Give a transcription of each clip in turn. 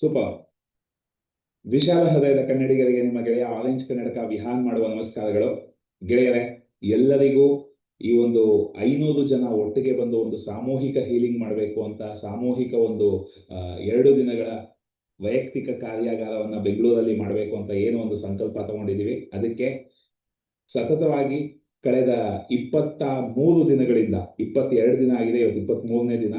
Super. ವಿಶಾಲ ಹೃದಯದ ಕನ್ನಡಿಗರಿಗೆ ನಿಮ್ಮ ಗೆಳೆಯ ಆರೆಂಜ್ ಕನ್ನಡಕ ವಿಹಾನ್ ಮಾಡುವ ನಮಸ್ಕಾರಗಳು. ಗೆಳೆಯರೇ, ಎಲ್ಲರಿಗೂ ಈ ಒಂದು ಐನೂರು ಜನ ಒಟ್ಟಿಗೆ ಬಂದು ಒಂದು ಸಾಮೂಹಿಕ ಹೀಲಿಂಗ್ ಮಾಡಬೇಕು ಅಂತ ಸಾಮೂಹಿಕ ಒಂದು ಎರಡು ದಿನಗಳ ವೈಯಕ್ತಿಕ ಕಾರ್ಯಾಗಾರವನ್ನ ಬೆಂಗಳೂರಲ್ಲಿ ಮಾಡಬೇಕು ಅಂತ ಏನು ಒಂದು ಸಂಕಲ್ಪ ತಗೊಂಡಿದ್ದೀವಿ. ಅದಕ್ಕೆ ಸತತವಾಗಿ ಕಳೆದ ಇಪ್ಪತ್ತ ಮೂರು ದಿನಗಳಿಂದ, ಇಪ್ಪತ್ತೆರಡು ದಿನ ಆಗಿದೆ, ಇವತ್ತು ಇಪ್ಪತ್ತ್ ಮೂರನೇ ದಿನ.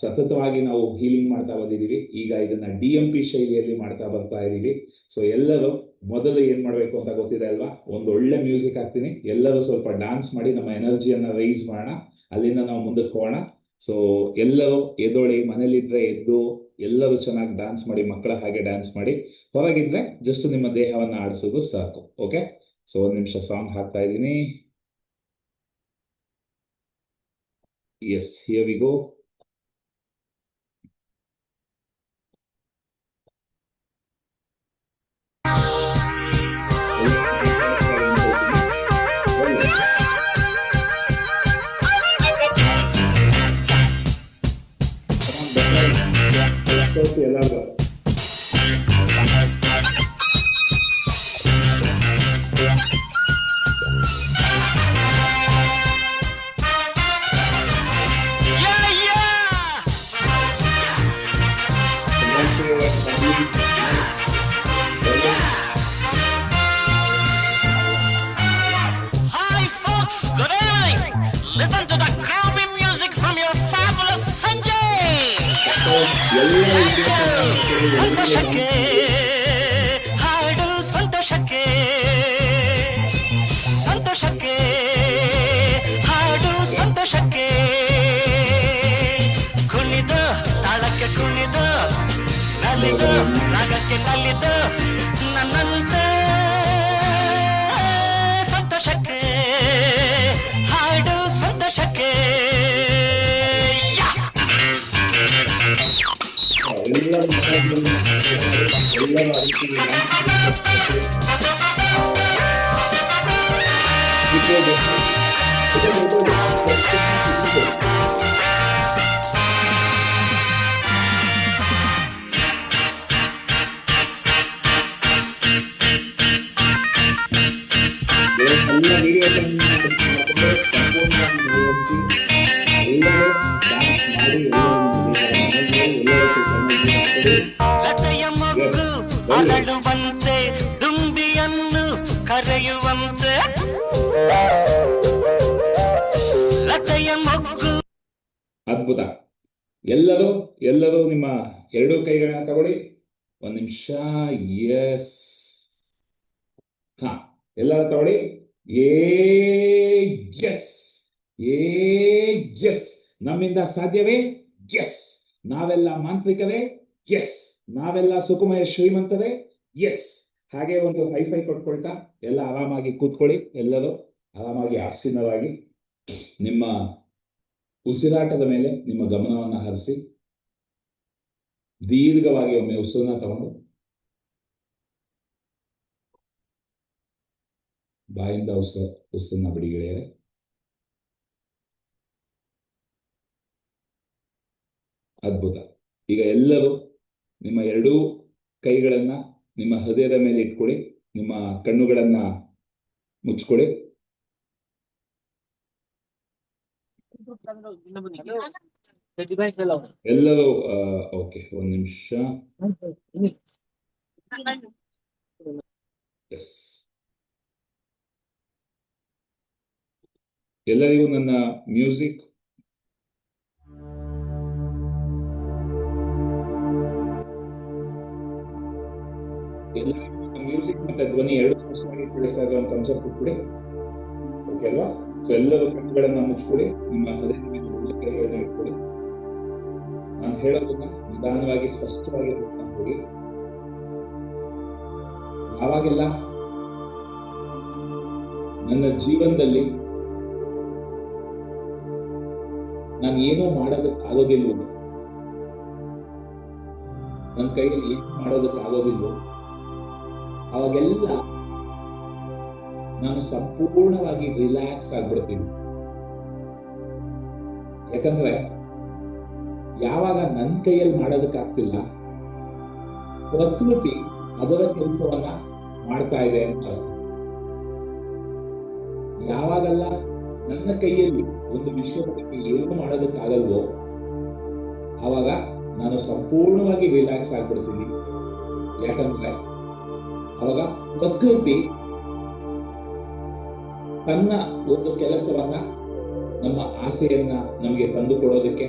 ಸತತವಾಗಿ ನಾವು ಹೀಲಿಂಗ್ ಮಾಡ್ತಾ ಬಂದಿದ್ದೀವಿ. ಈಗ ಇದನ್ನ ಡಿ ಎಂ ಪಿ ಶೈಲಿಯಲ್ಲಿ ಮಾಡ್ತಾ ಬರ್ತಾ ಇದ್ದೀವಿ ಸೊ ಎಲ್ಲರೂ ಮೊದಲು ಏನ್ ಮಾಡ್ಬೇಕು ಅಂತ ಗೊತ್ತಿದೆ ಅಲ್ವಾ? ಒಂದು ಒಳ್ಳೆ ಮ್ಯೂಸಿಕ್ ಹಾಕ್ತೀನಿ. ಎಲ್ಲರೂ ಸ್ವಲ್ಪ ಡಾನ್ಸ್ ಮಾಡಿ ನಮ್ಮ ಎನರ್ಜಿಯನ್ನ ರೈಸ್ ಮಾಡೋಣ. ಅಲ್ಲಿಂದ ನಾವು ಮುಂದಕ್ಕೆ ಹೋಗೋಣ. ಸೊ ಎಲ್ಲರೂ ಎದ್ದೋಳಿ ಮನೇಲಿದ್ರೆ ಎದ್ದು ಎಲ್ಲರೂ ಚೆನ್ನಾಗಿ ಡಾನ್ಸ್ ಮಾಡಿ, ಮಕ್ಕಳ ಹಾಗೆ ಡಾನ್ಸ್ ಮಾಡಿ. ಹೊರಗಿದ್ರೆ ಜಸ್ಟ್ ನಿಮ್ಮ ದೇಹವನ್ನ ಆಡಿಸೋದು ಸಾಕು. ಓಕೆ ಸೊ ಒಂದ್ ನಿಮಿಷ ಸಾಂಗ್ ಹಾಕ್ತಾ ಇದ್ದೀನಿ. ಎಸ್ ಹಿಯರ್ ವಿ ಗೋ ನಲಿದು ರಾಗಕ್ಕೆ ನಲಿದು ನನ್ನಂತೆ ಸಂತೋಷಕ್ಕೆ ಹಾಡು ಸಂತೋಷಕ್ಕೆ ಯಾ ಎಲ್ಲರೂ ನಿರ್ವಹಿಸಿ ಎಲ್ಲರೂ ಡ್ಯಾನ್ಸ್ ಮಾಡಿ ಅರಳುವಂತೆ ದುಂಬಿಯನ್ನು ಅದ್ಭುತ. ಎಲ್ಲರೂ ಎಲ್ಲರೂ ನಿಮ್ಮ ಎರಡೂ ಕೈಗಳನ್ನ ತಗೊಳ್ಳಿ. ಒಂದ್ ನಿಮಿಷ ಎಸ್ ಹಾ, ಎಲ್ಲರೂ ತಗೊಳ್ಳಿ. ಏ ಎಸ್ ಏ ಎಸ್ ನಮ್ಮಿಂದ ಸಾಧ್ಯವೇ? ಎಸ್ ನಾವೆಲ್ಲ ಮಾಂತ್ರಿಕರೇ ಎಸ್ ನಾವೆಲ್ಲ ಸುಖಮಯ ಶ್ರೀಮಂತರೇ ಎಸ್ ಹಾಗೆ ಒಂದು ಹೈಫೈ ಕೊಟ್ಕೊಳ್ತಾ ಎಲ್ಲ ಆರಾಮಾಗಿ ಕೂತ್ಕೊಳ್ಳಿ ಎಲ್ಲರೂ. ಆರಾಮಾಗಿ ಆಸೀನವಾಗಿ ನಿಮ್ಮ ಉಸಿರಾಟದ ಮೇಲೆ ನಿಮ್ಮ ಗಮನವನ್ನು ಹರಿಸಿ. ದೀರ್ಘವಾಗಿ ಒಮ್ಮೆ ಉಸಿರನ್ನ ತಗೊಂಡು. ಬಾಯಿಂದ ಉಸಿರ, ಉಸಿರನ್ನ ಬಿಡಿ ಅದ್ಭುತ. ಈಗ ಎಲ್ಲರೂ ನಿಮ್ಮ ಎರಡೂ ಕೈಗಳನ್ನು ನಿಮ್ಮ ಹೃದಯದ ಮೇಲೆ ಇಟ್ಕೊಳ್ಳಿ, ನಿಮ್ಮ ಕಣ್ಣುಗಳನ್ನು ಮುಚ್ಕೊಳ್ಳಿ. ಎಲ್ಲರೂ ಓಕೆ, ಒಂದ್ ನಿಮಿಷ. ಎಲ್ಲರಿಗೂ ನನ್ನ ಮ್ಯೂಸಿಕ್ ಮ್ಯೂಸಿಕ್ ಮತ್ತೆ ಧ್ವನಿ ಎರಡು ಸ್ಪಷ್ಟವಾಗಿ ಕೇಳಿಸ್ತಾ ಇದೆ ಒಂದು ಓಕೆ ಅಲ್ವಾ? ಸೊ ಎಲ್ಲರೂ ಕಣ್ಣುಗಳನ್ನ ಮುಚ್ಚಿಬಿಡಿ ನಿಮ್ಮ ಹೃದಯ ಇಟ್ಕೊಳ್ಳಿ. ನಾನು ಹೇಳೋದನ್ನ ನಿಧಾನವಾಗಿ ಸ್ಪಷ್ಟವಾಗಿ ಹೋಗಿ ಯಾವಾಗೆಲ್ಲ ನನ್ನ ಜೀವನದಲ್ಲಿ ನಾನು ಏನೋ ಮಾಡೋದಕ್ಕೆ ಆಗೋದಿಲ್ವೋ ನನ್ನ ಕೈಯಲ್ಲಿ ಏನು ಮಾಡೋದಕ್ಕೆ ಆಗೋದಿಲ್ವೋ ಅವಾಗೆಲ್ಲ ನಾನು ಸಂಪೂರ್ಣವಾಗಿ ರಿಲ್ಯಾಕ್ಸ್ ಆಗ್ಬಿಡ್ತೀನಿ. ಯಾಕಂದ್ರೆ ಯಾವಾಗ ನನ್ನ ಕೈಯಲ್ಲಿ ಮಾಡೋದಕ್ಕಾಗ್ತಿಲ್ಲ, ಪ್ರಕೃತಿ ಅದರ ಕೆಲಸವನ್ನ ಮಾಡ್ತಾ ಇದೆ ಅಂತ ಯಾವಾಗಲ್ಲ ನನ್ನ ಕೈಯಲ್ಲಿ ಒಂದು ವಿಷಯದ ಬಗ್ಗೆ ಏನು ಮಾಡೋದಕ್ಕಾಗಲ್ವೋ, ಆವಾಗ ನಾನು ಸಂಪೂರ್ಣವಾಗಿ ರಿಲ್ಯಾಕ್ಸ್ ಆಗ್ಬಿಡ್ತೀನಿ. ಯಾಕಂದ್ರೆ ಅವಾಗ ಪ್ರಕೃತಿ ತನ್ನ ಒಂದು ಕೆಲಸವನ್ನ, ನಮ್ಮ ಆಸೆಯನ್ನ ನಮಗೆ ತಂದುಕೊಡೋದಕ್ಕೆ,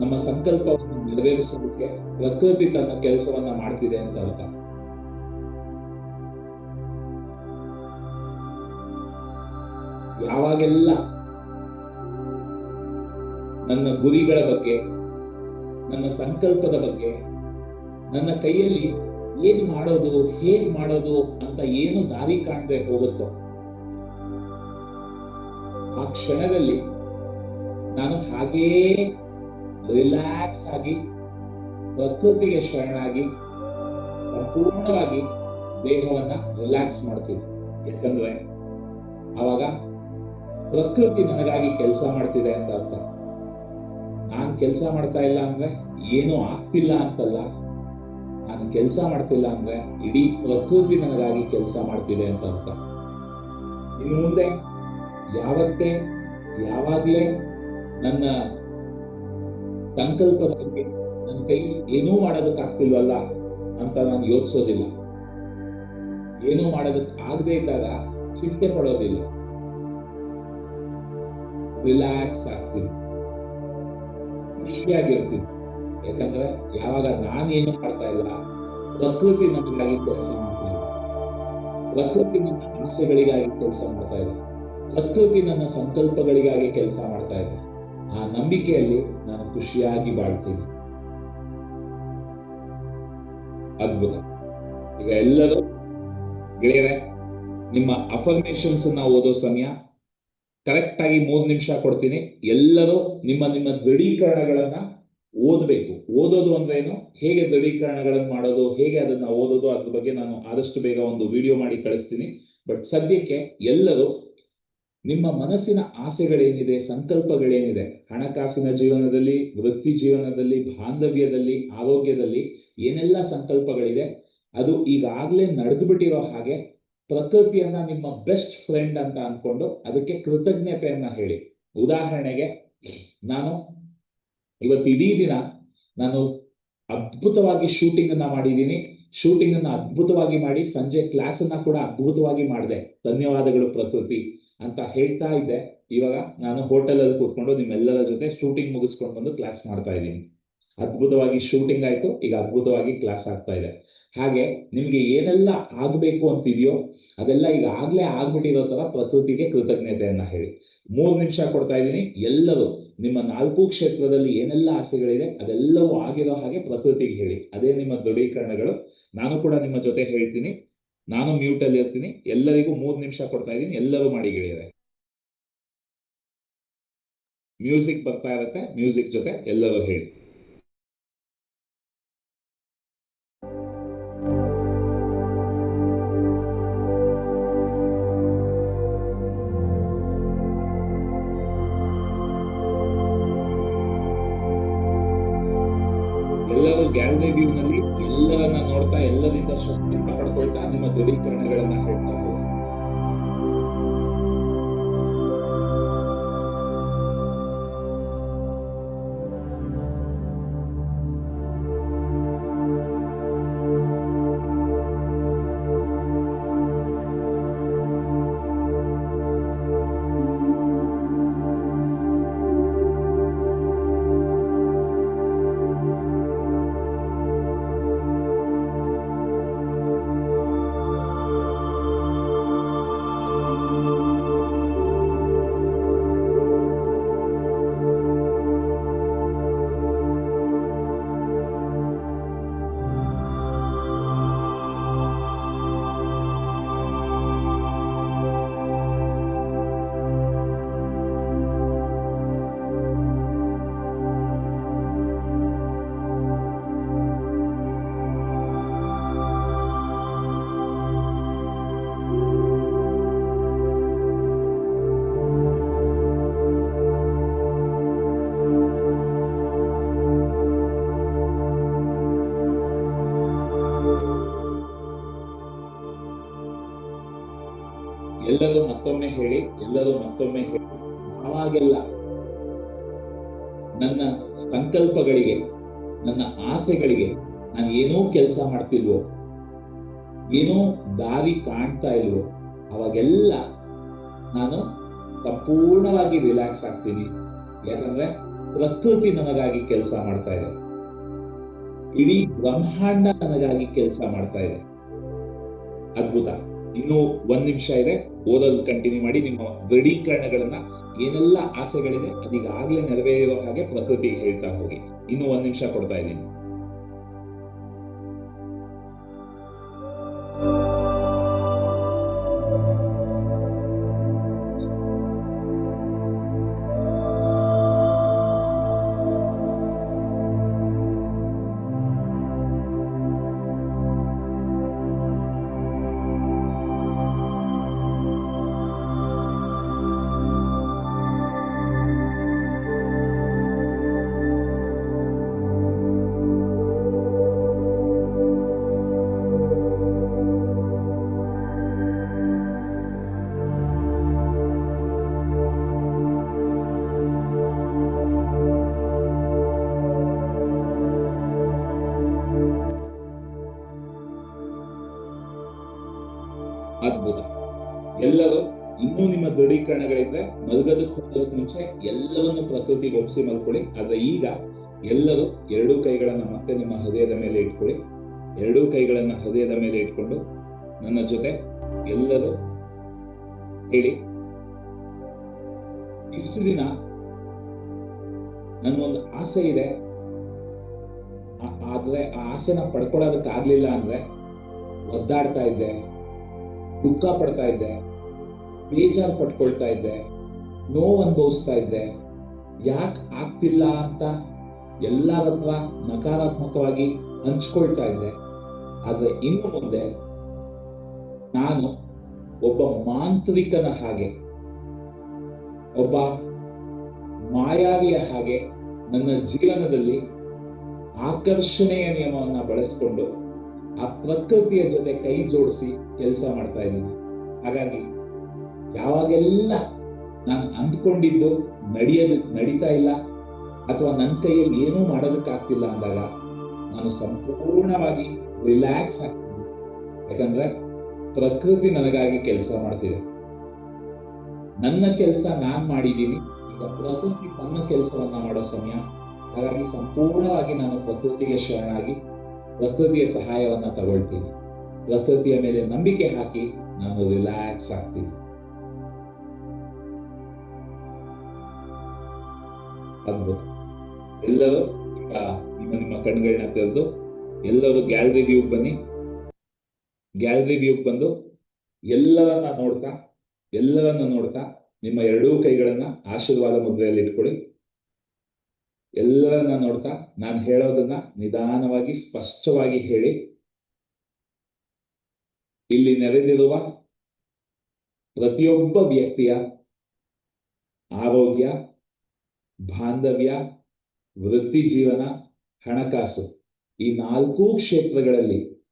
ನಮ್ಮ ಸಂಕಲ್ಪವನ್ನು ನೆರವೇರಿಸೋದಕ್ಕೆ ಪ್ರಕೃತಿ ತನ್ನ ಕೆಲಸವನ್ನ ಮಾಡ್ತಿದೆ ಅಂತ ಅರ್ಥ. ಯಾವಾಗೆಲ್ಲ ನನ್ನ ಗುರಿಗಳ ಬಗ್ಗೆ, ನನ್ನ ಸಂಕಲ್ಪದ ಬಗ್ಗೆ, ನನ್ನ ಕೈಯಲ್ಲಿ ಏನ್ ಮಾಡೋದು, ಹೇಗ್ ಮಾಡೋದು ಅಂತ ಏನು ದಾರಿ ಕಾಣದೆ ಹೋಗುತ್ತೋ? ಆ ಕ್ಷಣದಲ್ಲಿ ನಾನು ಹಾಗೇ ರಿಲ್ಯಾಕ್ಸ್ ಆಗಿ, ಪ್ರಕೃತಿಗೆ ಶರಣಾಗಿ, ಸಂಪೂರ್ಣವಾಗಿ ದೇಹವನ್ನ ರಿಲ್ಯಾಕ್ಸ್ ಮಾಡ್ತೀನಿ. ಯಾಕಂದ್ರೆ ಅವಾಗ ಪ್ರಕೃತಿ ನನಗಾಗಿ ಕೆಲಸ ಮಾಡ್ತಿದೆ ಅಂತ ಅರ್ಥ. ನಾನ್ ಕೆಲಸ ಮಾಡ್ತಾ ಇಲ್ಲ ಅಂದ್ರೆ ಏನೂ ಆಗ್ತಿಲ್ಲ ಅಂತಲ್ಲ. ನಾನು ಕೆಲಸ ಮಾಡ್ತಿಲ್ಲ ಅಂದ್ರೆ ಇಡೀ ಪ್ರಕೃತಿ ನನಗಾಗಿ ಕೆಲಸ ಮಾಡ್ತಿದೆ ಅಂತ ಅರ್ಥ. ಇನ್ನು ಮುಂದೆ ಯಾವತ್ತೇ, ಯಾವಾಗ್ಲೇ ನನ್ನ ಸಂಕಲ್ಪದ ಬಗ್ಗೆ ನನ್ನ ಕೈ ಏನೂ ಮಾಡೋದಕ್ಕಾಗ್ತಿಲ್ವಲ್ಲ ಅಂತ ನಾನು ಯೋಚಿಸೋದಿಲ್ಲ. ಏನೂ ಮಾಡೋದಕ್ಕೆ ಆಗದೇ ಇದ್ದಾಗ ಚಿಂತೆ ಪಡೋದಿಲ್ಲ. ರಿಲ್ಯಾಕ್ಸ್ ಆಗ್ತೀನಿ. ಖುಷಿಯಾಗಿರ್ತೀನಿ. ಯಾಕಂದ್ರೆ ಯಾವಾಗ ನಾನೇನು ಮಾಡ್ತಾ ಇಲ್ಲ ಪ್ರಕೃತಿ ನಮಗಾಗಿ ಕೆಲಸ ಮಾಡ್ತೀನಿ ಪ್ರಕೃತಿ ನನ್ನ ಆಸೆಗಳಿಗಾಗಿ ಕೆಲಸ ಮಾಡ್ತಾ ಇದೆ. ಪ್ರಕೃತಿ ನನ್ನ ಸಂಕಲ್ಪಗಳಿಗಾಗಿ ಕೆಲಸ ಮಾಡ್ತಾ ಇದೆ. ಆ ನಂಬಿಕೆಯಲ್ಲಿ ನಾನು ಖುಷಿಯಾಗಿ ಬಾಳ್ತೀನಿ. ಅದ್ಭುತ. ಈಗ ಎಲ್ಲರೂ ಗೆಳೆಯರೆ, ನಿಮ್ಮ ಅಫರ್ಮೇಶನ್ಸ್ ಅನ್ನ ಓದೋ ಸಮಯ ಕರೆಕ್ಟ್ ಆಗಿ ಮೂರ್ ನಿಮಿಷ ಕೊಡ್ತೀನಿ. ಎಲ್ಲರೂ ನಿಮ್ಮ ನಿಮ್ಮ ದೃಢೀಕರಣಗಳನ್ನ ಓದಬೇಕು. ಓದೋದು ಅಂದ್ರೆ ಏನು? ಹೇಗೆ ದೃಢೀಕರಣಗಳನ್ನು ಮಾಡೋದು, ಹೇಗೆ ಅದನ್ನ ಓದೋದು, ಅದ್ರ ಬಗ್ಗೆ ನಾನು ಆದಷ್ಟು ಬೇಗ ಒಂದು ವಿಡಿಯೋ ಮಾಡಿ ಕಳಿಸ್ತೀನಿ. ಬಟ್ ಸದ್ಯಕ್ಕೆ ಎಲ್ಲರೂ ನಿಮ್ಮ ಮನಸ್ಸಿನ ಆಸೆಗಳೇನಿದೆ, ಸಂಕಲ್ಪಗಳೇನಿದೆ, ಹಣಕಾಸಿನ ಜೀವನದಲ್ಲಿ, ವೃತ್ತಿ ಜೀವನದಲ್ಲಿ, ಬಾಂಧವ್ಯದಲ್ಲಿ, ಆರೋಗ್ಯದಲ್ಲಿ ಏನೆಲ್ಲ ಸಂಕಲ್ಪಗಳಿದೆ, ಅದು ಈಗಾಗಲೇ ನಡೆದು ಬಿಟ್ಟಿರೋ ಹಾಗೆ ಪ್ರಕೃತಿಯನ್ನ ನಿಮ್ಮ ಬೆಸ್ಟ್ ಫ್ರೆಂಡ್ ಅಂತ ಅನ್ಕೊಂಡು ಅದಕ್ಕೆ ಕೃತಜ್ಞತೆಯನ್ನ ಹೇಳಿ. ಉದಾಹರಣೆಗೆ, ನಾನು ಇವತ್ತು ಇಡೀ ದಿನ ನಾನು ಅದ್ಭುತವಾಗಿ ಶೂಟಿಂಗ್ ಅನ್ನ ಮಾಡಿದ್ದೀನಿ. ಶೂಟಿಂಗ್ ಅನ್ನ ಅದ್ಭುತವಾಗಿ ಮಾಡಿ ಸಂಜೆ ಕ್ಲಾಸ್ ಅನ್ನ ಕೂಡ ಅದ್ಭುತವಾಗಿ ಮಾಡಿದೆ. ಧನ್ಯವಾದಗಳು ಪ್ರಕೃತಿ ಅಂತ ಹೇಳ್ತಾ ಇದ್ದೆ. ಇವಾಗ ನಾನು ಹೋಟೆಲ್ ಅಲ್ಲಿ ಕೂತ್ಕೊಂಡು ನಿಮ್ಮೆಲ್ಲರ ಜೊತೆ ಶೂಟಿಂಗ್ ಮುಗಿಸ್ಕೊಂಡು ಬಂದು ಕ್ಲಾಸ್ ಮಾಡ್ತಾ ಇದ್ದೀನಿ. ಅದ್ಭುತವಾಗಿ ಶೂಟಿಂಗ್ ಆಯ್ತು. ಈಗ ಅದ್ಭುತವಾಗಿ ಕ್ಲಾಸ್ ಆಗ್ತಾ ಇದೆ. ಹಾಗೆ ನಿಮ್ಗೆ ಏನೆಲ್ಲ ಆಗ್ಬೇಕು ಅಂತಿದೆಯೋ ಅದೆಲ್ಲ ಈಗ ಆಗ್ಲೇ ಆಗ್ಬಿಟ್ಟಿರೋ ತರ ಪ್ರಕೃತಿಗೆ ಕೃತಜ್ಞತೆಯನ್ನ ಹೇಳಿ. ಮೂರು ನಿಮಿಷ ಕೊಡ್ತಾ ಇದ್ದೀನಿ. ಎಲ್ಲರೂ ನಿಮ್ಮ ನಾಲ್ಕು ಕ್ಷೇತ್ರದಲ್ಲಿ ಏನೆಲ್ಲ ಆಸೆಗಳಿದೆ ಅದೆಲ್ಲವೂ ಆಗಿರೋ ಹಾಗೆ ಪ್ರಕೃತಿಗೆ ಹೇಳಿ. ಅದೇ ನಿಮ್ಮ ದೃಢೀಕರಣಗಳು. ನಾನು ಕೂಡ ನಿಮ್ಮ ಜೊತೆ ಹೇಳ್ತೀನಿ. ನಾನು ಮ್ಯೂಟ್ ಅಲ್ಲಿ ಇರ್ತೀನಿ. ಎಲ್ಲರಿಗೂ ಮೂರು ನಿಮಿಷ ಕೊಡ್ತಾ ಇದ್ದೀನಿ. ಎಲ್ಲರೂ ಮಾಡಿ ಗೆಳೆಯರೆ. ಮ್ಯೂಸಿಕ್ ಬರ್ತಾ ಇರತ್ತೆ. ಮ್ಯೂಸಿಕ್ ಜೊತೆ ಎಲ್ಲರೂ ಹೇಳಿ. ಮತ್ತೊಮ್ಮೆ ಹೇಳಿ, ಎಲ್ಲರೂ ಮತ್ತೊಮ್ಮೆ ಹೇಳಿ. ಆವಾಗೆಲ್ಲ ನನ್ನ ಸಂಕಲ್ಪಗಳಿಗೆ, ನನ್ನ ಆಸೆಗಳಿಗೆ ನಾನು ಏನೋ ಕೆಲಸ ಮಾಡ್ತಿಲ್ವೋ, ಏನೋ ದಾರಿ ಕಾಣ್ತಾ ಇಲ್ವೋ, ಅವಾಗೆಲ್ಲ ನಾನು ಸಂಪೂರ್ಣವಾಗಿ ರಿಲ್ಯಾಕ್ಸ್ ಆಗ್ತೀನಿ. ಯಾಕಂದ್ರೆ ಪ್ರಕೃತಿ ನನಗಾಗಿ ಕೆಲಸ ಮಾಡ್ತಾ ಇದೆ. ಇಡೀ ಬ್ರಹ್ಮಾಂಡ ನನಗಾಗಿ ಕೆಲಸ ಮಾಡ್ತಾ ಇದೆ. ಅದ್ಭುತ. ಇನ್ನು ಒಂದ್ ನಿಮಿಷ ಇದೆ. ಓದೋದು ಕಂಟಿನ್ಯೂ ಮಾಡಿ ನಿಮ್ಮ ದೃಢೀಕರಣಗಳನ್ನ ಏನೆಲ್ಲ ಆಸೆಗಳಿದೆ ಅದೀಗಾಗ್ಲೇ ನೆರವೇರಿರೋ ಹಾಗೆ ಪ್ರಕೃತಿ ಹೇಳ್ತಾ ಹೋಗಿ. ಇನ್ನು ಒಂದ್ ನಿಮಿಷ ಕೊಡ್ತಾ ಇದ್ದೀನಿ. ಅದ್ಭುತ ಎಲ್ಲರೂ ಇನ್ನೂ ನಿಮ್ಮ ದೃಢೀಕರಣಗಳಿದ್ರೆ ಮಲಗೋದಕ್ಕೆ ಹೋಗೋದಕ್ಕೆ ಮುಂಚೆ ಎಲ್ಲವನ್ನು ಪ್ರಕೃತಿಗೆ ಒಪ್ಪಿಸಿ ಮಲ್ಕೊಳ್ಳಿ. ಆದ್ರೆ ಈಗ ಎಲ್ಲರೂ ಎರಡೂ ಕೈಗಳನ್ನ ಮತ್ತೆ ನಿಮ್ಮ ಹೃದಯದ ಮೇಲೆ ಇಟ್ಕೊಳ್ಳಿ. ಎರಡೂ ಕೈಗಳನ್ನ ಹೃದಯದ ಮೇಲೆ ಇಟ್ಕೊಂಡು ನನ್ನ ಜೊತೆ ಎಲ್ಲರೂ ಹೇಳಿ. ಇಷ್ಟು ದಿನ ನನ್ಗೊಂದು ಆಸೆ ಇದೆ. ಆದ್ರೆ ಆ ಆಸೆನ ಪಡ್ಕೊಳ್ಳೋದಕ್ಕಾಗ್ಲಿಲ್ಲ ಅಂದ್ರೆ ಒದ್ದಾಡ್ತಾ ಇದ್ದೆ. ದುಃಖ ಪಡ್ತಾ ಇದ್ದೆ, ಬೇಜಾರು ಪಟ್ಕೊಳ್ತಾ ಇದ್ದೆ, ನೋವು ಅನುಭವಿಸ್ತಾ ಇದ್ದೆ. ಯಾಕೆ ಆಗ್ತಿಲ್ಲ ಅಂತ ಎಲ್ಲರ ಹತ್ರ ನಕಾರಾತ್ಮಕವಾಗಿ ಹಂಚ್ಕೊಳ್ತಾ ಇದ್ದೆ. ಆದ್ರೆ ಇನ್ನು ಮುಂದೆ ನಾನು ಒಬ್ಬ ಮಾಂತ್ರಿಕನ ಹಾಗೆ, ಒಬ್ಬ ಮಾಯಾವಿಯ ಹಾಗೆ ನನ್ನ ಜೀವನದಲ್ಲಿ ಆಕರ್ಷಣೆಯ ನಿಯಮವನ್ನು ಬಳಸಿಕೊಂಡು ಆ ಪ್ರಕೃತಿಯ ಜೊತೆ ಕೈ ಜೋಡಿಸಿ ಕೆಲಸ ಮಾಡ್ತಾ ಇದ್ದೀನಿ. ಹಾಗಾಗಿ ಯಾವಾಗೆಲ್ಲ ನಾನು ಅಂದ್ಕೊಂಡಿದ್ದು ನಡೆಯೋದು, ನಡೀತಾ ಇಲ್ಲ ಅಥವಾ ನನ್ನ ಕೈಯಲ್ಲಿ ಏನೂ ಮಾಡೋದಕ್ಕಾಗ್ತಿಲ್ಲ ಅಂದಾಗ ನಾನು ಸಂಪೂರ್ಣವಾಗಿ ರಿಲ್ಯಾಕ್ಸ್ ಆಗ್ತೀನಿ. ಯಾಕಂದ್ರೆ ಪ್ರಕೃತಿ ನನಗಾಗಿ ಕೆಲಸ ಮಾಡ್ತಿದೆ. ನನ್ನ ಕೆಲಸ ನಾನು ಮಾಡಿದ್ದೀನಿ. ಈಗ ಪ್ರಕೃತಿ ತನ್ನ ಕೆಲಸವನ್ನ ಮಾಡೋ ಸಮಯ. ಹಾಗಾಗಿ ಸಂಪೂರ್ಣವಾಗಿ ನಾನು ಪ್ರಕೃತಿಗೆ ಶರಣಾಗಿ ಪ್ರಕೃತಿಯ ಸಹಾಯವನ್ನ ತಗೊಳ್ತೀನಿ. ಪ್ರಕೃತಿಯ ಮೇಲೆ ನಂಬಿಕೆ ಹಾಕಿ ನಾನು ರಿಲ್ಯಾಕ್ಸ್ ಆಗ್ತೀನಿ. ಅದ್ಭುತ. ಎಲ್ಲರೂ ನಿಮ್ಮ ನಿಮ್ಮ ಕಣ್ಗಳನ್ನ ತೆರೆದು ಎಲ್ಲರೂ ಗ್ಯಾಲರಿ ವ್ಯೂಗ್ ಬನ್ನಿ. ಗ್ಯಾಲರಿ ವ್ಯೂಗ್ ಬಂದು ಎಲ್ಲರನ್ನ ನೋಡ್ತಾ ಎಲ್ಲರನ್ನ ನೋಡ್ತಾ ನಿಮ್ಮ ಎರಡೂ ಕೈಗಳನ್ನ ಆಶೀರ್ವಾದ ಮುದ್ರೆಯಲ್ಲಿ ಇಟ್ಕೊಳ್ಳಿ. ಎಲ್ಲರನ್ನ ನೋಡ್ತಾ ನಾನು ಹೇಳೋದನ್ನ ನಿಧಾನವಾಗಿ, ಸ್ಪಷ್ಟವಾಗಿ ಹೇಳಿ. ಇಲ್ಲಿ ನೆರೆದಿರುವ ಪ್ರತಿಯೊಬ್ಬ ವ್ಯಕ್ತಿಯ ಆರೋಗ್ಯ, ಬಾಂಧವ್ಯ, ವೃತ್ತಿ ಜೀವನ, ಹಣಕಾಸು ಈ ನಾಲ್ಕು ಕ್ಷೇತ್ರಗಳಲ್ಲಿ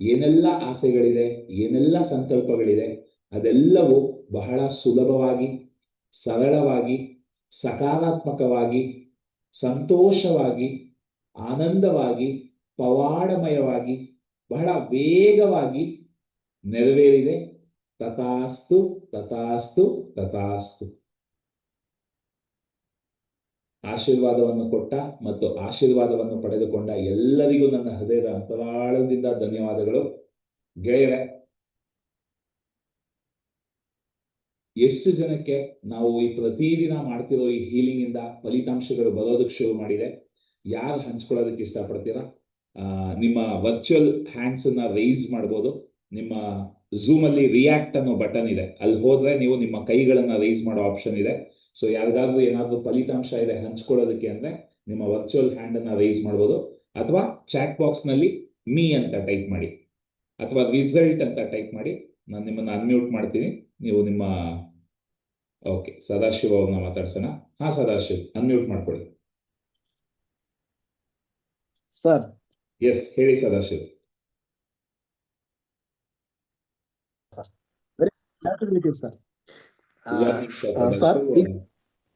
ಏನೆಲ್ಲ ಆಸೆಗಳಿದೆ, ಏನೆಲ್ಲ ಸಂಕಲ್ಪಗಳಿದೆ ಅದೆಲ್ಲವೂ ಬಹಳ ಸುಲಭವಾಗಿ, ಸರಳವಾಗಿ, ಸಕಾರಾತ್ಮಕವಾಗಿ ಸಂತೋಷವಾಗಿ, ಆನಂದವಾಗಿ, ಪವಾಡಮಯವಾಗಿ, ಬಹಳ ವೇಗವಾಗಿ ನೆರವೇರಿದೆ. ತಥಾಸ್ತು ತಥಾಸ್ತು ತಥಾಸ್ತು. ಆಶೀರ್ವಾದವನ್ನು ಕೊಟ್ಟ ಮತ್ತು ಆಶೀರ್ವಾದವನ್ನು ಪಡೆದುಕೊಂಡ ಎಲ್ಲರಿಗೂ ನನ್ನ ಹೃದಯದ ಅಂತರಾಳದಿಂದ ಧನ್ಯವಾದಗಳು. ಗೆಳೆಯರೆ ಎಷ್ಟು ಜನಕ್ಕೆ ನಾವು ಈ ಪ್ರತಿದಿನ ಮಾಡ್ತಿರೋ ಈ ಹೀಲಿಂಗ್ ಇಂದ ಫಲಿತಾಂಶಗಳು ಬರೋದಕ್ಕೆ ಶುರು ಮಾಡಿದೆ. ಯಾರು ಹಂಚ್ಕೊಳ್ಳೋದಕ್ಕೆ ಇಷ್ಟಪಡ್ತೀರಾ? ನಿಮ್ಮ ವರ್ಚುವಲ್ ಹ್ಯಾಂಡ್ಸ್ ಅನ್ನ ರೈಸ್ ಮಾಡ್ಬೋದು. ನಿಮ್ಮ ಝೂಮ್ ಅಲ್ಲಿ ರಿಯಾಕ್ಟ್ ಅನ್ನೋ ಬಟನ್ ಇದೆ. ಅಲ್ಲಿ ಹೋದ್ರೆ ನೀವು ನಿಮ್ಮ ಕೈಗಳನ್ನ ರೈಸ್ ಮಾಡೋ ಆಪ್ಷನ್ ಇದೆ. ಸೊ ಯಾರಿಗಾದ್ರೂ ಏನಾದ್ರೂ ಫಲಿತಾಂಶ ಇದೆ ಹಂಚ್ಕೊಳ್ಳೋದಕ್ಕೆ ಅಂದ್ರೆ ನಿಮ್ಮ ವರ್ಚುವಲ್ ಹ್ಯಾಂಡ್ ಅನ್ನ ರೈಸ್ ಮಾಡ್ಬೋದು. ಅಥವಾ ಚಾಟ್ ಬಾಕ್ಸ್ನಲ್ಲಿ ಮೀ ಅಂತ ಟೈಪ್ ಮಾಡಿ. ಅಥವಾ ರಿಸಲ್ಟ್ ಅಂತ ಟೈಪ್ ಮಾಡಿ. ನಾನು ನಿಮ್ಮನ್ನ ಅನ್ಮ್ಯೂಟ್ ಮಾಡ್ತೀನಿ. ನೀವು ನಿಮ್ಮ ಓಕೆ ಸದಾಶಿವ ಅವ್ರನ್ನ ಮಾತಾಡ್ಸೋಣ. ಹಾ ಸದಾಶಿವ್ ಅನ್ಮ್ಯೂಟ್ ಮಾಡ್ಕೊಳ್ಳಿ. ಸರ್. ಎಸ್ ಹೇಳಿ ಸದಾಶಿವ್.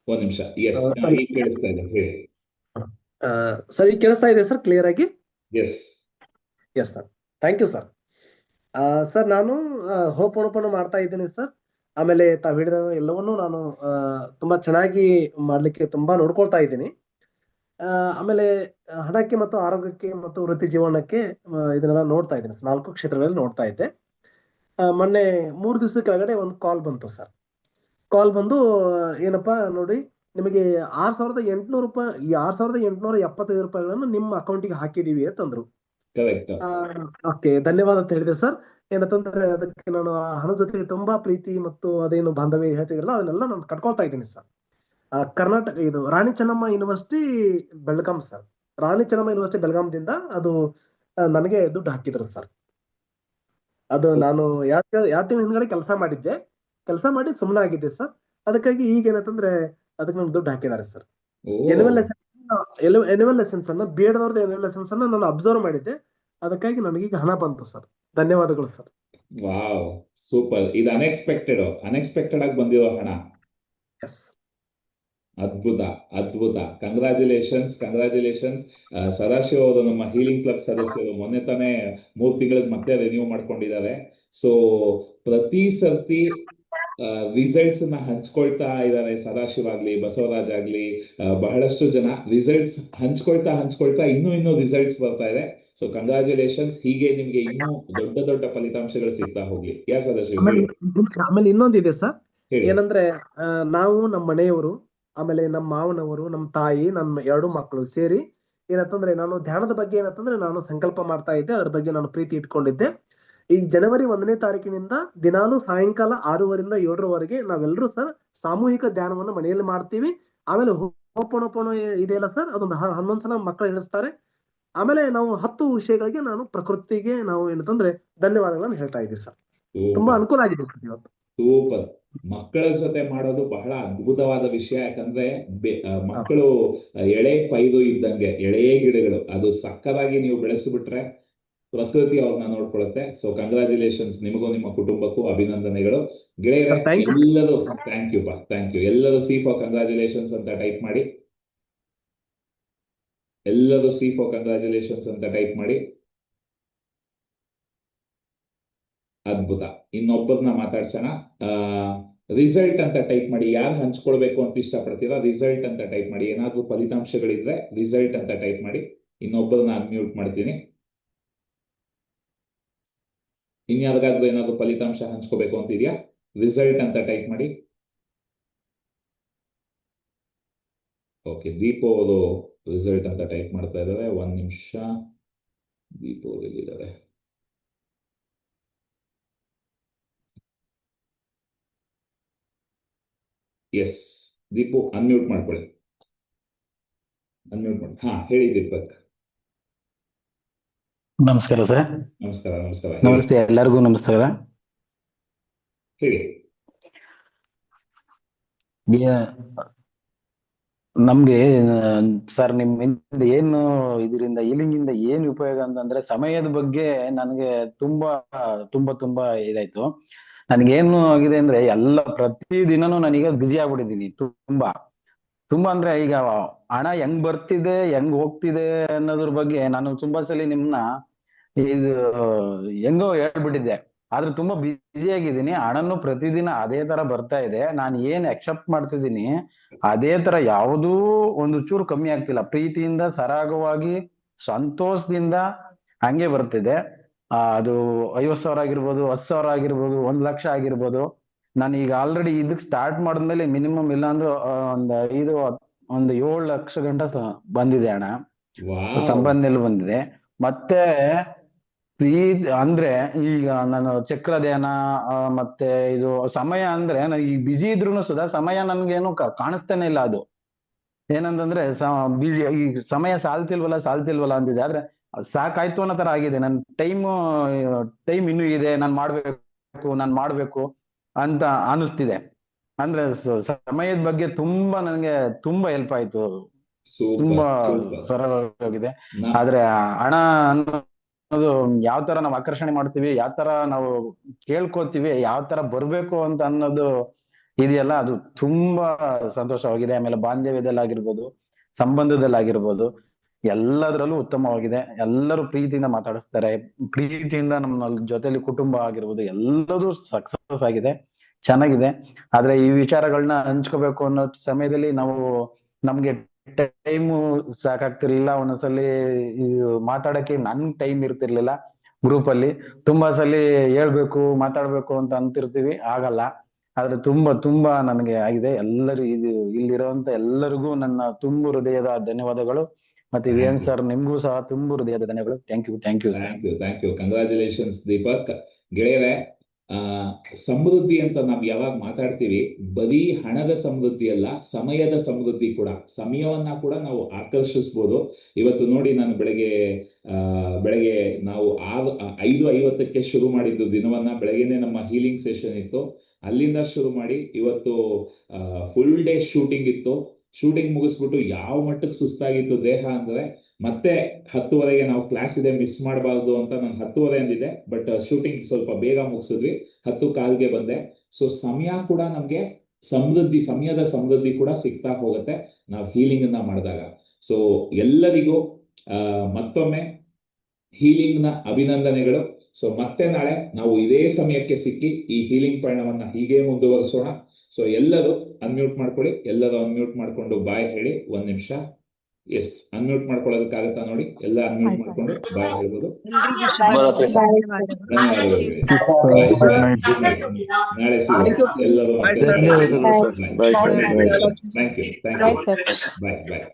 ಒಂದ್ ನಿಮಿಷ ಎಸ್ ಈಗ ಕೇಳಿಸ್ತಾ ಇದೆ ಹೇಳಿ. ಸರ್ ಈಗ ಕೇಳಿಸ್ತಾ ಇದೆ ಸರ್ ಕ್ಲಿಯರ್ ಆಗಿ? Yes yes sir thank you sir sir ನಾನು ಹೋಪೋಣೋಪೋಣ ಮಾಡ್ತಾ ಇದ್ದೀನಿ ಸರ್. ಆಮೇಲೆ ತಾವು ಹೇಳಿದ ಎಲ್ಲವನ್ನೂ ನಾನು ತುಂಬಾ ಚೆನ್ನಾಗಿ ಮಾಡ್ಲಿಕ್ಕೆ ತುಂಬಾ ನೋಡ್ಕೊಳ್ತಾ ಇದ್ದೀನಿ. ಆಮೇಲೆ ಹಣಕ್ಕೆ ಮತ್ತು ಆರೋಗ್ಯಕ್ಕೆ ಮತ್ತು ವೃತ್ತಿ ಜೀವನಕ್ಕೆ ಇದನ್ನೆಲ್ಲ ನೋಡ್ತಾ ಇದ್ದೀನಿ ನಾಲ್ಕು ಕ್ಷೇತ್ರಗಳಲ್ಲಿ ನೋಡ್ತಾ ಇದ್ದೆ. ಮೊನ್ನೆ ಮೂರು ದಿವಸದ ಕೆಳಗಡೆ ಒಂದು ಕಾಲ್ ಬಂತು ಸರ್. ಕಾಲ್ ಬಂದು, ಏನಪ್ಪಾ ನೋಡಿ, ನಿಮಗೆ ಆರ್ ಸಾವಿರದ ಎಂಟುನೂರು ರೂಪಾಯಿ ಆರ್ ಸಾವಿರದ ಎಂಟುನೂರ ಎಪ್ಪತ್ತೈದು ರೂಪಾಯಿಗಳನ್ನು ನಿಮ್ಮ ಅಕೌಂಟಿಗೆ ಹಾಕಿದೀವಿ ಅಂತಂದ್ರು. ಕರೆಕ್ಟ್ ಓಕೆ ಧನ್ಯವಾದ ಅಂತ ಹೇಳಿದೆ ಸರ್ ಏನಂತಂದ್ರೆ ಅದಕ್ಕೆ ನಾನು ಆ ಹಣದ ಜೊತೆಗೆ ತುಂಬಾ ಪ್ರೀತಿ ಮತ್ತು ಅದೇನು ಬಾಂಧವ್ಯ ಹೇಳ್ತಿದ್ರಲ್ಲ ಅದನ್ನೆಲ್ಲ ನಾನು ಕಟ್ಕೊಳ್ತಾ ಇದ್ದೀನಿ ಸರ್ ಕರ್ನಾಟಕ ಇದು Rani Chennamma university Belgaum sir Rani Chennamma university ಬೆಳಗಾಂದಿಂದ ಅದು ನನಗೆ ದುಡ್ಡು ಹಾಕಿದ್ರು ಸರ್ ಅದು ನಾನು ಎರಡು ಎರಡು ತಿಂಗಳ ಹಿಂದ್ಗಡೆ ಕೆಲಸ ಮಾಡಿದ್ದೆ. ಕೆಲಸ ಮಾಡಿ ಸುಮ್ಮನೆ ಆಗಿದ್ದೆ ಸರ್ ಅದಕ್ಕಾಗಿ ಈಗ ಏನಂತಂದ್ರೆ ಅದಕ್ಕೆ ನಂಗೆ ದುಡ್ಡು ಹಾಕಿದ್ದಾರೆ ಸರ್ ಎನ್ಯುವಲ್ ಎನ್ಯುವಲ್ ಲೆಸನ್ಸ್ ಅನ್ನ ಬಿ ಎಡ್ ಎನ್ಯುವಲ್ ಲೆಸನ್ಸ್ ಅನ್ನ ನಾನು ಅಬ್ಸರ್ವ್ ಮಾಡಿದ್ದೆ. ಅದಕ್ಕಾಗಿ ನನಗೀಗ ಹಣ ಬಂತು ಸರ್ ಧನ್ಯವಾದಗಳು ಸರ್ ವಾವ್ ಸೂಪರ್ ಇದು ಅನ್ಎಕ್ಸ್ಪೆಕ್ಟೆಡ್ ಅನ್ಎಕ್ಸ್ಪೆಕ್ಟೆಡ್ ಆಗಿ ಬಂದಿರೋ ಹಣ. ಎಸ್ ಅದ್ಭುತ ಅದ್ಭುತ. ಕಂಗ್ರಾಚ್ಯುಲೇಷನ್ಸ್ ಕಂಗ್ರಾಚ್ಯುಲೇಷನ್ಸ್ ಸದಾಶಿವ ಅವರು ನಮ್ಮ ಹೀಲಿಂಗ್ ಕ್ಲಬ್ ಸದಸ್ಯರು ಮೊನ್ನೆ ತಾನೇ ಮೂರ್ ತಿಂಗಳಿಗೆ ಮತ್ತೆ ರಿನ್ಯೂ ಮಾಡ್ಕೊಂಡಿದ್ದಾರೆ. ಸೊ ಪ್ರತಿ ಸರ್ತಿ ರಿಸಲ್ಟ್ಸ್ನ ಹಂಚ್ಕೊಳ್ತಾ ಇದ್ದಾರೆ ಸದಾಶಿವ ಆಗ್ಲಿ ಬಸವರಾಜ್ ಆಗ್ಲಿ ಬಹಳಷ್ಟು ಜನ ರಿಸಲ್ಟ್ಸ್ ಹಂಚ್ಕೊಳ್ತಾ ಹಂಚ್ಕೊಳ್ತಾ ಇನ್ನೂ ಇನ್ನೂ ರಿಸಲ್ಟ್ಸ್ ಬರ್ತಾ ಇದೆ. ಸೊ ಕಂಗ್ರಾಚುಲೇಷನ್ಸ್ ಹೀಗೆ ನಿಮ್ಗೆ ಇನ್ನೂ ದೊಡ್ಡ ದೊಡ್ಡ ಫಲಿತಾಂಶಗಳು ಸಿಗ್ತಾ ಹೋಗ್ಲಿ. ಯಾ ಸದಾಶಿವ? ಆಮೇಲೆ ಇನ್ನೊಂದಿದೆ ಸರ್. ಏನಂದ್ರೆ ನಾವು ನಮ್ಮ ಮನೆಯವರು ಆಮೇಲೆ ನಮ್ಮ ಮಾವನವರು ನಮ್ಮ ತಾಯಿ ನಮ್ಮ ಎರಡು ಮಕ್ಕಳು ಸೇರಿ ಏನಂತಂದ್ರೆ ನಾನು ಧ್ಯಾನದ ಬಗ್ಗೆ ಏನಂತಂದ್ರೆ ನಾನು ಸಂಕಲ್ಪ ಮಾಡ್ತಾ ಇದ್ದೆ. ಅದ್ರ ಬಗ್ಗೆ ನಾನು ಪ್ರೀತಿ ಇಟ್ಕೊಂಡಿದ್ದೆ. ಈ ಜನವರಿ ಒಂದನೇ ತಾರೀಕಿನಿಂದ ದಿನಾಲು ಸಾಯಂಕಾಲ ಆರೂವರಿಂದ ಏಳರವರೆಗೆ ನಾವೆಲ್ಲರೂ ಸರ್ ಸಾಮೂಹಿಕ ಧ್ಯಾನವನ್ನು ಮನೆಯಲ್ಲಿ ಮಾಡ್ತೀವಿ. ಆಮೇಲೆ ಹೋಪೋಣೋಪೋಣ ಇದೆಯಲ್ಲ ಸರ್ ಅದೊಂದು ಹನ್ನೊಂದು ಸಲ ಮಕ್ಕಳು ಹೇಳಿಸ್ತಾರೆ. ಆಮೇಲೆ ನಾವು ಹತ್ತು ವಿಷಯಗಳಿಗೆ ನಾನು ಪ್ರಕೃತಿಗೆ ನಾವು ಏನಂತಂದ್ರೆ ಧನ್ಯವಾದಗಳನ್ನು ಹೇಳ್ತಾ ಇದ್ದೀವಿ ಸರ್. ತುಂಬಾ ಅನುಕೂಲ ಆಗಿದೆ ಇವತ್ತು. ಸೂಪರ್. ಮಕ್ಕಳ ಜೊತೆ ಮಾಡೋದು ಬಹಳ ಅದ್ಭುತವಾದ ವಿಷಯ ಯಾಕಂದ್ರೆ ಮಕ್ಕಳು ಎಳೆ ಪೈದು ಇದ್ದಂಗೆ ಎಳೆಯ ಗಿಡಗಳು ಅದು ಸಕ್ಕದಾಗಿ ನೀವು ಬೆಳೆಸಿಬಿಟ್ರೆ ಪ್ರಕೃತಿ ಅವ್ರನ್ನ ನೋಡ್ಕೊಳುತ್ತೆ. ಸೊ ಕಂಗ್ರಾಚುಲೇಷನ್ಸ್ ನಿಮಗೂ ನಿಮ್ಮ ಕುಟುಂಬಕ್ಕೂ ಅಭಿನಂದನೆಗಳು. ಗೆಳೆಯರ ಎಲ್ಲರೂ ಥ್ಯಾಂಕ್ ಯು ಪಾ ಥ್ಯಾಂಕ್ ಯು ಎಲ್ಲರೂ ಸಿ ಫಾರ್ ಕಂಗ್ರಾಚುಲೇಷನ್ಸ್ ಅಂತ ಟೈಪ್ ಮಾಡಿ. ಎಲ್ಲರೂ ಸಿ ಫಾರ್ ಕಂಗ್ರಾಚುಲೇಷನ್ಸ್ ಅಂತ ಟೈಪ್ ಮಾಡಿ. ಅದ್ಭುತ. ಇನ್ನೊಬ್ಬರನ್ನ ಮಾತಾಡ್ಸೋಣ. ರಿಸಲ್ಟ್ ಅಂತ ಟೈಪ್ ಮಾಡಿ ಯಾರು ಹಂಚ್ಕೊಳ್ಬೇಕು ಅಂತ ಇಷ್ಟಪಡ್ತೀರಾ? ರಿಸಲ್ಟ್ ಅಂತ ಟೈಪ್ ಮಾಡಿ. ಏನಾದ್ರೂ ಫಲಿತಾಂಶಗಳಿದ್ರೆ ರಿಸಲ್ಟ್ ಅಂತ ಟೈಪ್ ಮಾಡಿ. ಇನ್ನೊಬ್ಬರನ್ನ ಅನ್ಮ್ಯೂಟ್ ಮಾಡ್ತೀನಿ. ಇನ್ಯಾರಿಗಾದ್ರೂ ಏನಾದ್ರು ಫಲಿತಾಂಶ ಹಂಚ್ಕೋಬೇಕು ಅಂತಿದ್ಯಾ? ರಿಸಲ್ಟ್ ಅಂತ ಟೈಪ್ ಮಾಡಿ. ಓಕೆ ದೀಪೋ ಅವರು ರಿಸಲ್ಟ್ ಅಂತ ಟೈಪ್ ಮಾಡ್ತಾ ಇದ್ದಾರೆ ಒಂದ್ ನಿಮಿಷ. ದೀಪೋ ಎಲ್ಲಿದ್ದಾರೆ ಎಸ್ ದೀಪು ಅನ್ಮ್ಯೂಟ್ ಮಾಡ್ಕೊಳ್ಳಿ. ಅನ್ಮ್ಯೂಟ್ ಮಾಡಿ ಹಾ ಹೇಳಿ ದೀಪಕ್ ನಮಸ್ಕಾರ ಸರ್. ನಮಸ್ಕಾರ ನಮಸ್ಕಾರ. ನಮಸ್ತೆ ಎಲ್ಲರಿಗೂ ನಮಸ್ಕಾರ. ಹೇಳಿ. ನಮ್ಗೆ ಸರ್ ನಿಮ್ಮಿಂದ ಏನು ಇದರಿಂದ ಇಲ್ಲಿಂದ ಏನ್ ಉಪಯೋಗ ಅಂತಂದ್ರೆ ಸಮಯದ ಬಗ್ಗೆ ನನಗೆ ತುಂಬಾ ತುಂಬಾ ತುಂಬಾ ಇದಾಯ್ತು. ನನ್ಗೇನು ಆಗಿದೆ ಅಂದ್ರೆ ಎಲ್ಲ ಪ್ರತಿ ದಿನನೂ ನಾನೀಗ ಬ್ಯುಸಿ ಆಗ್ಬಿಟ್ಟಿದ್ದೀನಿ ತುಂಬಾ. ತುಂಬಾ ಅಂದ್ರೆ ಈಗ ಹಣ ಹೆಂಗ್ ಬರ್ತಿದೆ, ಹೆಂಗ್ ಹೋಗ್ತಿದೆ ಅನ್ನೋದ್ರ ಬಗ್ಗೆ ನಾನು ತುಂಬಾ ಸಲ ನಿಮ್ನ ಇದು ಹೆಂಗೋ ಹೇಳ್ಬಿಟ್ಟಿದ್ದೆ. ಆದ್ರೆ ತುಂಬಾ ಬ್ಯುಸಿ ಆಗಿದ್ದೀನಿ. ಹಣನು ಪ್ರತಿದಿನ ಅದೇ ತರ ಬರ್ತಾ ಇದೆ. ನಾನು ಏನ್ ಅಕ್ಸೆಪ್ಟ್ ಮಾಡ್ತಿದ್ದೀನಿ, ಅದೇ ತರ ಯಾವುದೂ ಒಂದು ಚೂರು ಕಮ್ಮಿ ಆಗ್ತಿಲ್ಲ. ಪ್ರೀತಿಯಿಂದ, ಸರಾಗವಾಗಿ, ಸಂತೋಷದಿಂದ ಹಂಗೆ ಬರ್ತಿದೆ. ಅದು ಐವತ್ ಸಾವಿರ ಆಗಿರ್ಬೋದು, ಹತ್ತು ಸಾವಿರ ಆಗಿರ್ಬೋದು, ಒಂದ್ ಲಕ್ಷ ಆಗಿರ್ಬೋದು. ನಾನು ಈಗ ಆಲ್ರೆಡಿ ಇದಕ್ ಸ್ಟಾರ್ಟ್ ಮಾಡಿದ್ಮೇಲೆ ಮಿನಿಮಮ್ ಇಲ್ಲ ಅಂದ್ರೆ ಒಂದು ಐದು ಒಂದು ಏಳು ಲಕ್ಷ ಗಂಟ ಬಂದಿದೆ ಅಣ್ಣ ಸಂಬಂಧದಲ್ಲಿ ಬಂದಿದೆ. ಮತ್ತೆ ಫ್ರೀ ಅಂದ್ರೆ ಈಗ ನಾನು ಚಕ್ರ ಧ್ಯಾನ ಆ, ಮತ್ತೆ ಇದು ಸಮಯ ಅಂದ್ರೆ ನಾನು ಈ ಬಿಜಿ ಇದ್ರು ಸುಧಾ ಸಮಯ ನನ್ಗೇನು ಕಾಣಿಸ್ತಾನೆ ಇಲ್ಲ ಅದು. ಏನಂತಂದ್ರೆ ಬಿಜಿ ಈ ಸಮಯ ಸಾಲ್ತಿಲ್ವಲ್ಲ ಸಾಲ್ತಿಲ್ವಲ್ಲ ಅಂತಿದೆ. ಆದ್ರೆ ಸಾಕಾಯ್ತು ಅನ್ನೋ ತರ ಆಗಿದೆ. ನನ್ ಟೈಮ್ ಟೈಮ್ ಇನ್ನೂ ಇದೆ. ನಾನ್ ಮಾಡ್ಬೇಕು ನಾನ್ ಮಾಡ್ಬೇಕು. ಅಂತ ಅನಿಸ್ತಿದೆ ಅಂದ್ರೆ ಸಮಯದ ಬಗ್ಗೆ ತುಂಬಾ ನನಗೆ ತುಂಬಾ ಹೆಲ್ಪ್ ಆಯ್ತು. ತುಂಬಾ ಸರಳವಾಗಿದೆ. ಆದ್ರೆ ಹಣ ಅನ್ನೋದು ಯಾವ ತರ ನಾವು ಆಕರ್ಷಣೆ ಮಾಡ್ತೀವಿ ಯಾವ ತರ ನಾವು ಕೇಳ್ಕೊತೀವಿ ಯಾವ ತರ ಬರ್ಬೇಕು ಅಂತ ಅನ್ನೋದು ಇದೆಯಲ್ಲ ಅದು ತುಂಬಾ ಸಂತೋಷವಾಗಿದೆ. ಆಮೇಲೆ ಬಾಂಧವ್ಯದಲ್ಲಾಗಿರ್ಬೋದು ಸಂಬಂಧದಲ್ಲಾಗಿರ್ಬೋದು. ಎಲ್ಲದರಲ್ಲೂ ಉತ್ತಮವಾಗಿದೆ. ಎಲ್ಲರೂ ಪ್ರೀತಿಯಿಂದ ಮಾತಾಡಿಸ್ತಾರೆ. ಪ್ರೀತಿಯಿಂದ ನಮ್ಮ ಜೊತೆಲಿ ಕುಟುಂಬ ಆಗಿರ್ಬೋದು, ಎಲ್ಲದೂ ಸಕ್ಸಸ್ ಆಗಿದೆ. ಚೆನ್ನಾಗಿದೆ. ಆದ್ರೆ ಈ ವಿಚಾರಗಳನ್ನ ಹಂಚ್ಕೋಬೇಕು ಅನ್ನೋ ಸಮಯದಲ್ಲಿ ನಾವು ನಮ್ಗೆ ಟೈಮ್ ಸಾಕಾಗ್ತಿರ್ಲಿಲ್ಲ. ಒಂದೊಂದ್ಸಲಿ ಮಾತಾಡಕ್ಕೆ ನನ್ ಟೈಮ್ ಇರ್ತಿರ್ಲಿಲ್ಲ ಗ್ರೂಪ್ ಅಲ್ಲಿ ತುಂಬಾ ಸಲ ಹೇಳ್ಬೇಕು, ಮಾತಾಡ್ಬೇಕು ಅಂತ ಅಂತಿರ್ತೀವಿ. ಆಗಲ್ಲ. ಆದ್ರೆ ತುಂಬಾ ತುಂಬಾ ನನಗೆ ಆಗಿದೆ. ಎಲ್ಲರೂ ಇದು ಇಲ್ಲಿರುವಂತ ಎಲ್ಲರಿಗೂ ನನ್ನ ತುಂಬು ಹೃದಯದ ಧನ್ಯವಾದಗಳು. ಮತ್ತೆ ವಿಎನ್ ಸರ್ ನಿಮ್ಗೂ ಸಹ ತುಂಬು ಹೃದಯದ ಧನ್ಯವಾದಗಳು. Thank you thank you thank you thank you congratulations Deepak ಗೆಳೆಯರೆ ಆ ಸಮೃದ್ಧಿ ಅಂತ ನಾವು ಯಾವಾಗ ಮಾತಾಡ್ತೀವಿ ಬರೀ ಹಣದ ಸಮೃದ್ಧಿ ಅಲ್ಲ ಸಮಯದ ಸಮೃದ್ಧಿ ಕೂಡ. ಸಮಯವನ್ನ ಕೂಡ ನಾವು ಆಕರ್ಷಿಸ್ಬೋದು. ಇವತ್ತು ನೋಡಿ ನಾನು ಬೆಳಗ್ಗೆ ಆ ಬೆಳಗ್ಗೆ ನಾವು ಆರು ಐದು ಐವತ್ತಕ್ಕೆ ಶುರು ಮಾಡಿದ್ದು ದಿನವನ್ನ. ಬೆಳಗ್ಗೆನೆ ನಮ್ಮ ಹೀಲಿಂಗ್ ಸೆಷನ್ ಇತ್ತು. ಅಲ್ಲಿಂದ ಶುರು ಮಾಡಿ ಇವತ್ತು ಫುಲ್ ಡೇ ಶೂಟಿಂಗ್ ಇತ್ತು. ಶೂಟಿಂಗ್ ಮುಗಿಸ್ಬಿಟ್ಟು ಯಾವ ಮಟ್ಟಕ್ಕೆ ಸುಸ್ತಾಗಿತ್ತು ದೇಹ ಅಂದ್ರೆ ಮತ್ತೆ ಹತ್ತುವರೆಗೆ ನಾವು ಕ್ಲಾಸ್ ಇದೆ ಮಿಸ್ ಮಾಡಬಾರ್ದು ಅಂತ ನಾನು ಹತ್ತುವರೆ ಅಂದಿದ್ದೆ ಬಟ್ ಶೂಟಿಂಗ್ ಸ್ವಲ್ಪ ಬೇಗ ಮುಗಿಸಿದ್ವಿ. ಹತ್ತು ಕಾಲ್ಗೆ ಬಂದೆ. ಸೊ ಸಮಯ ಕೂಡ ನಮ್ಗೆ ಸಮೃದ್ಧಿ, ಸಮಯದ ಸಮೃದ್ಧಿ ಕೂಡ ಸಿಗ್ತಾ ಹೋಗುತ್ತೆ ನಾವು ಹೀಲಿಂಗ್ ಅನ್ನ ಮಾಡಿದಾಗ. ಸೊ ಎಲ್ಲರಿಗೂ ಮತ್ತೊಮ್ಮೆ ಹೀಲಿಂಗ್ನ ಅಭಿನಂದನೆಗಳು. ಸೊ ಮತ್ತೆ ನಾಳೆ ನಾವು ಇದೇ ಸಮಯಕ್ಕೆ ಸಿಕ್ಕಿ ಈ ಹೀಲಿಂಗ್ ಪಯಣವನ್ನ ಹೀಗೆ ಮುಂದುವರಿಸೋಣ. ಸೊ ಎಲ್ಲರೂ ಅನ್ಮ್ಯೂಟ್ ಮಾಡ್ಕೊಳ್ಳಿ. ಎಲ್ಲರೂ ಅನ್ಮ್ಯೂಟ್ ಮಾಡ್ಕೊಂಡು ಬಾಯ್ ಹೇಳಿ. ಒಂದ್ ನಿಮಿಷ. ಎಸ್ ಅನ್ಮ್ಯೂಟ್ ಮಾಡ್ಕೊಳ್ಳೋದಕ್ಕಾಗತ್ತಾ ನೋಡಿ. ಎಲ್ಲ ಅನ್ಮ್ಯೂಟ್ ಮಾಡ್ಕೊಂಡು ಬಾಯ್ ಹೇಳ್ಬೋದು. ನಾಳೆ ಸಿಗೋಣ ಎಲ್ಲರೂ you thank you bye. Bye